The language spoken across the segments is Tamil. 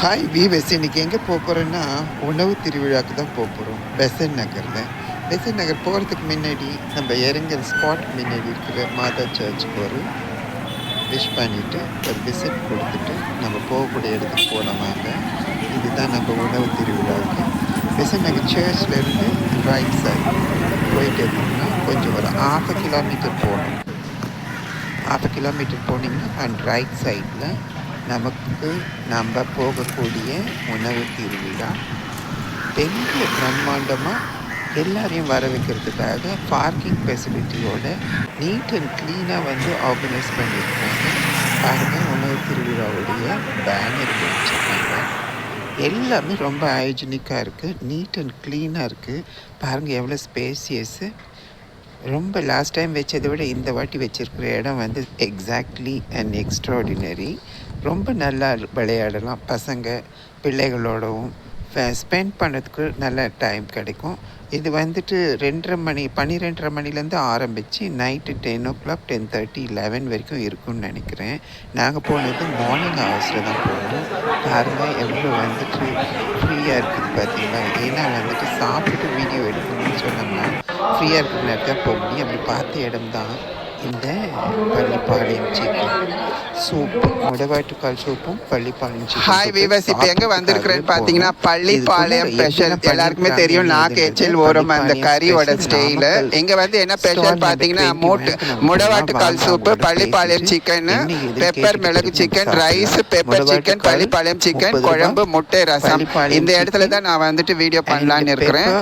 ஹாய் வீவஸ் இன்றைக்கி எங்கே போக போகிறோன்னா உணவு திருவிழாக்கு தான் போக போகிறோம் பெசன் நகரில். பெசன் நகர் போகிறதுக்கு முன்னாடி நம்ம இறங்குற ஸ்பாட் முன்னாடி இருக்கிற மாதா சர்ச்சுக்கு ஒரு விஷ் பண்ணிவிட்டு ஒரு விசிட் கொடுத்துட்டு நம்ம போகக்கூடிய இடத்துக்கு போகலாம் வாங்க. இதுதான் நம்ம உணவு திருவிழாவுக்கு. பெசன் நகர் சர்ச்லேருந்து ரைட் சைடு போயிட்டு இருந்தோம்னா கொஞ்சம் ஒரு ஆஃப் கிலோமீட்டர் போகணும். ஆஃப் கிலோமீட்டர் போனீங்கன்னா அண்ட் ரைட் சைடில் நமக்கு நம்ம போகக்கூடிய உணவு திருவிழா. பெரிய பிரம்மாண்டமாக எல்லாரையும் வர வைக்கிறதுக்காக பார்க்கிங் ஃபெசிலிட்டியோட நீட் அண்ட் க்ளீனாக வந்து ஆர்கனைஸ் பண்ணியிருக்காங்க. பாருங்கள் உணவு திருவிழாவுடைய பேனர் வச்சுருக்காங்க. எல்லாமே ரொம்ப ஹைஜினிக்காக இருக்குது நீட் அண்ட் க்ளீனாக இருக்குது பாருங்கள் எவ்வளோ ஸ்பேசியஸு ரொம்ப லாஸ்ட் டைம் வச்சதை விட இந்த வாட்டி வச்சுருக்கிற இடம் வந்து எக்ஸாக்ட்லி அண்ட் எக்ஸ்ட்ராடினரி ரொம்ப நல்லா விளையாடலாம். பசங்க பிள்ளைகளோடவும் ஸ்பெண்ட் பண்ணுறதுக்கு நல்ல டைம் கிடைக்கும். இது வந்துட்டு ரெண்டரை மணி பன்னிரெண்டரை மணிலேருந்து ஆரம்பித்து night ten o'clock ten thirty eleven வரைக்கும் இருக்கும்னு நினைக்கிறேன். நாங்கள் போனது மார்னிங் ஹவர்ஸில் தான் போனோம். பாருங்கள் எவ்வளோ வந்துட்டு ஃப்ரீயாக இருக்குது பார்த்தீங்களா? ஏன்னா வந்துட்டு சாப்பிட்டுட்டு வீடியோ எடுக்கணும்னு சொன்னோம்னா ஃப்ரீயாக இருக்கிற நேரத்தில் போக முடியும். அப்படி பார்த்த இடம் தான் இந்த பள்ளிப்பாளையம் சிக்கன் சூப்பு முடவாட்டுக்கால் சூப்பும் பள்ளிப்பாளையம் சிக்கன் ஹாய் வீவர்ஸ் இப்போ எங்க வந்திருக்கிறேன்னு பார்த்தீங்கன்னா பள்ளிப்பாளையம் ஸ்பெஷல் எல்லாருக்குமே தெரியும் நாக்கு எச்சில் ஓரம் அந்த கறியோட ஸ்டைலு இங்க வந்து என்ன ஸ்பெஷல் பார்த்தீங்கன்னா மூட்டு முடவாட்டுக்கால் சூப்பு பள்ளிப்பாளையம் சிக்கன் பெப்பர் மிளகு chicken rice pepper chicken Pallipalayam chicken குழம்பு முட்டை ரசம் இந்த இடத்துல தான் நான் வந்துட்டு வீடியோ பண்ணலான்னு இருக்கிறேன்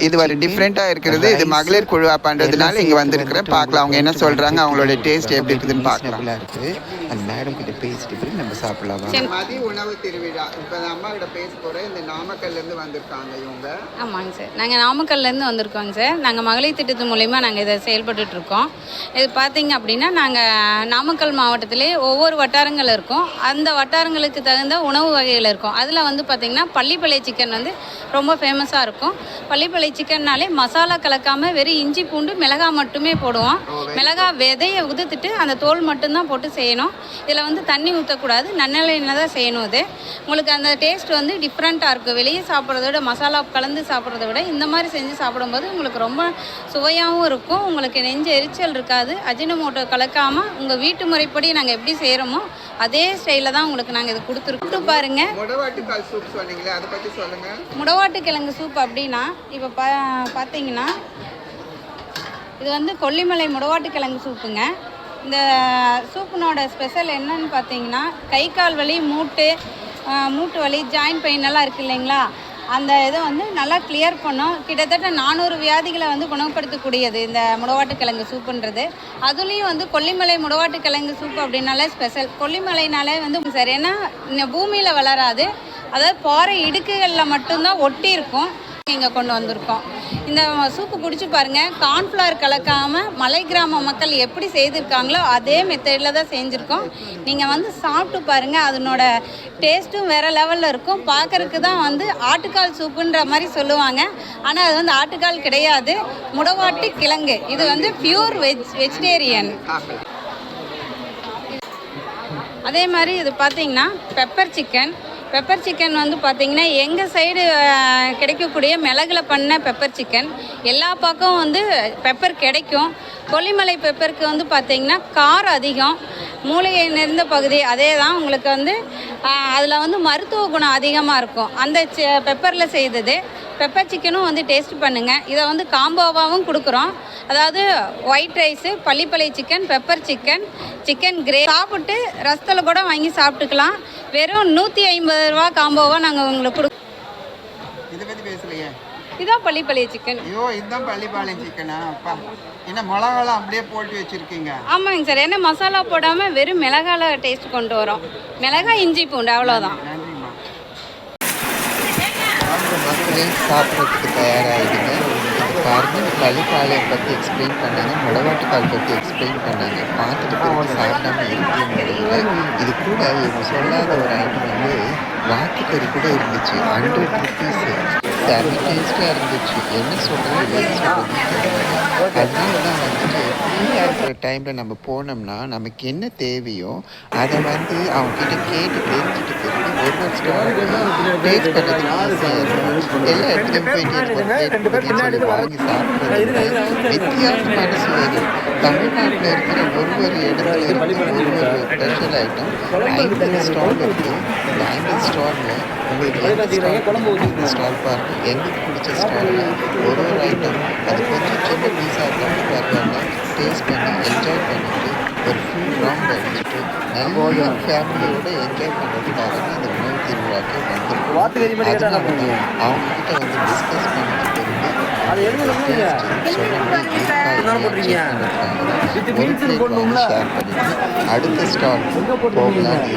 இது ஒரு டிஃப்ரெண்டா இருக்கிறது இது மகளிர் குழுவா பண்றதுனால இங்க வந்திருக்கிறேன் பார்க்கலாம் அவங்க என்ன சொல்றாங்க அவங்களோட டேஸ்ட் எப்படி இருக்குதுன்னு பார்க்கலாம். நல்லா இருக்குது அந்த மேடம் கிட்ட பேசிட்டு போய் நம்ம சாப்பிடலாம். வாங்க. மதிய உணவு திருவிழா. இப்போ அம்மா கிட்ட பேச போறேன். இந்த நாமக்கல்ல இருந்து வந்திருக்காங்க இவங்க. ஆமாங்க சார். நாங்கள் நாமக்கல்லேருந்து வந்திருக்கோங்க சார். நாங்கள் மகளிர் திட்டத்து மூலயமா நாங்கள் இதை செயல்பட்டுட்டு இருக்கோம். இது பார்த்தீங்க அப்படின்னா நாங்கள் நாமக்கல் மாவட்டத்திலே ஒவ்வொரு வட்டாரங்கள் இருக்கும். அந்த வட்டாரங்களுக்கு தகுந்த உணவு வகைகள் இருக்கும். அதில் வந்து பார்த்திங்கன்னா பள்ளிப்பளை சிக்கன் வந்து ரொம்ப ஃபேமஸாக இருக்கும். பள்ளிப்பளை சிக்கன்னாலே மசாலா கலக்காமல் வெறும் இஞ்சி பூண்டு மிளகா மட்டுமே போடுவோம். மிளகா விதையை உதுத்துட்டு அந்த தோல் மட்டும்தான் போட்டு செய்யணும். இதில் வந்து தண்ணி ஊற்றக்கூடாது நன்னெண்ணெயில் தான் செய்யணும் இது உங்களுக்கு அந்த டேஸ்ட் வந்து டிஃப்ரெண்ட்டாக இருக்கும். வெளியே சாப்பிட்றத விட மசாலா கலந்து சாப்பிட்றத விட இந்த மாதிரி செஞ்சு சாப்பிடும்போது உங்களுக்கு ரொம்ப சுவையாகவும் இருக்கும். உங்களுக்கு நெஞ்சு எரிச்சல் இருக்காது. அஜினமோட்டோ கலக்காமல் உங்கள் வீட்டு முறைப்படி நாங்கள் எப்படி செய்கிறோமோ அதே ஸ்டைலில் தான் உங்களுக்கு நாங்கள் இது கொடுத்துருக்கோம். பாருங்கள் அதை சொல்லுங்க. முடவாட்டு கிழங்கு சூப் அப்படின்னா இப்போ பா பார்த்தீங்கன்னா இது வந்து கொல்லிமலை முடவாட்டு கிழங்கு சூப்புங்க. இந்த சூப்பினோட ஸ்பெஷல் என்னன்னு பார்த்தீங்கன்னா கை கால் வலி மூட்டு மூட்டு வலி ஜாயிண்ட் பெயின் எல்லாம் இருக்கு இல்லைங்களா? அந்த இதை வந்து நல்லா கிளியர் பண்ணும். கிட்டத்தட்ட நானூறு வியாதிகளை வந்து குணப்படுத்தக்கூடியது இந்த முடவாட்டு கிழங்கு சூப்புன்றது. அதுலேயும் வந்து கொல்லிமலை முடவாட்டு கிழங்கு சூப்பு அப்படின்னாலே ஸ்பெஷல் கொல்லிமலைனாலே வந்து சரி ஏன்னா இந்த பூமியில் வளராது. அதாவது பாறை இடுக்குகளில் மட்டும்தான் ஒட்டி இருக்கும். இங்கே கொண்டு வந்திருக்கோம். இந்த சூப்பு குடிச்சு பாருங்க கார்ன்ஃப்ளவர் கலக்காமல் மலை கிராம மக்கள் எப்படி செய்திருக்காங்களோ அதே மெத்தடில் தான் செஞ்சுருக்கோம். நீங்கள் வந்து சாப்பிட்டு பாருங்க அதனோட டேஸ்ட்டும் வேற லெவலில் இருக்கும். பார்க்கறதுக்கு தான் வந்து ஆட்டுக்கால் சூப்புன்ற மாதிரி சொல்லுவாங்க. ஆனால் அது வந்து ஆட்டுக்கால் கிடையாது. முடவாட்டு கிழங்கு. இது வந்து பியூர் வெஜ் வெஜிடேரியன் அதே மாதிரி இது பார்த்தீங்கன்னா பெப்பர் சிக்கன் பெப்பர் சிக்கன் வந்து பார்த்திங்கன்னா எங்கள் சைடு கிடைக்கக்கூடிய மிளகில் பண்ண பெப்பர் சிக்கன். எல்லா பக்கம் வந்து பெப்பர் கிடைக்கும். கொல்லிமலை பெப்பருக்கு வந்து பார்த்தீங்கன்னா காரம் அதிகம். மூலிகை நிறைந்த பகுதி அதே தான் உங்களுக்கு வந்து அதில் வந்து மருத்துவ குணம் அதிகமாக இருக்கும். அந்த பெப்பரில் செய்தது. பெப்பர் சிக்கனும் வந்து டேஸ்ட் பண்ணுங்கள் இதை வந்து காம்போவாகவும் கொடுக்குறோம். அதாவது white rice Pallipalayam chicken pepper chicken chicken gravy சாப்பிட்டு ரசத்தில் கூட வாங்கி சாப்பிட்டுக்கலாம். வெறும் நூற்றி ஐம்பது ரூபா காம்போவாக நாங்கள் உங்களுக்கு கொடு இதான் பள்ளிப்பளை சிக்கன் ஐயோ இதுதான் பள்ளிப்பாளையம் சிக்கனா அப்பா. என்ன மிளகாலாம் அப்படியே போட்டு வச்சிருக்கீங்க? ஆமாங்க சார். ஏன்னா மசாலா போடாமல் வெறும் மிளகால டேஸ்ட் கொண்டு வரோம். மிளகாய் இஞ்சி பூண்டு அவ்வளோதான் நன்றிம்மா அவங்க மக்களே சாப்பிட்றதுக்கு தயாராகிடுங்க இது பாருங்க இந்த பள்ளிப்பாளையம் பற்றி எக்ஸ்பிளைன் பண்ணாங்க. முடவாட்டுக்கால் பற்றி எக்ஸ்பிளைன் பண்ணாங்க. பார்த்துட்டு பிறகு சாப்பிடாம இருக்கவே முடியல இது கூட இவங்க சொல்லாத ஒரு ஐட்டம் வந்து கறி கூட இருந்துச்சு. ஹண்ட்ரட் ருபீஸு செம டேஸ்ட்டாக இருந்துச்சு. என்ன சொல்கிறது அதனால தான் வந்துட்டு ஃப்ரீயாக இருக்கிற டைமில் நம்ம போனோம்னா நமக்கு என்ன தேவையோ அதை வந்து அவங்கக்கிட்ட கேட்டு தெரிஞ்சுட்டு பிறகு ஒரு ஸ்டால் டேஸ்ட் பண்ணுறதுக்கு ஈஸியாக இருக்கும். எல்லா இடத்துலையும் போயிட்டு வாங்கி சாப்பிட்றது வித்தியாசமான சுவைகள். தமிழ்நாட்டில் இருக்கிற ஒரு ஒரு இடத்துல இருக்கிற ஒரு ஒரு ஸ்பெஷல் ஐட்டம் ஐம்பது ஸ்டால் இருக்குது ஐம்பது ஸ்டாலில் உங்களுக்கு ஸ்டால் பாருங்கள் எங்களுக்கு பிடிச்ச ஸ்டாலில் ஒரு ஒரு ஐட்டம் அது கொஞ்சம் சின்ன பீஸாக இருந்தாலும் பரவாயில்ல. டேஸ்ட் பண்ணி என்ஜாய் பண்ணிட்டு ஒரு ஃபுல் ரவுண்ட் அடிச்சுட்டு நல்ல ஃபேமிலியோட என்ஜாய் பண்ணுறதுக்காக தான் இந்த உணவு திருவிழாக்கு வந்திருக்கோம் அதனால தான் அவங்கக்கிட்ட வந்து டிஸ்கஸ் meals போடணும்ல? அடுத்த ஸ்டால் போகலான்னு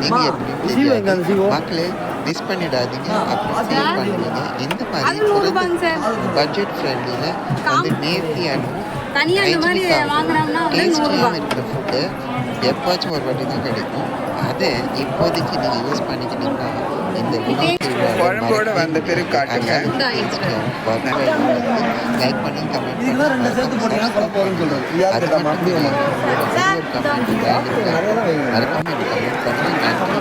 நீங்க அம்மா, எப்படி சீவு சீவு? மக்களே மிஸ் பண்ணிடாதீங்க. அப்புறம் பண்ணுவீங்க இந்த மாதிரி பட்ஜெட் ஃப்ரெண்ட்லியில் வந்து இருக்கிற ஃபுட்டு எப்போச்சும் ஒரு வாட்டி தான் கிடைக்கும். அதை இப்போதைக்கு நீங்கள் யூஸ் பண்ணிக்கிட்டீங்கன்னா குழம்போட வந்த பிறகு காட்டுங்க. லைக் பண்ணி கமெண்ட் ரெண்டு சேர்த்து போட்டீங்கன்னா வரும்னு அது? மட்டும் நிறைய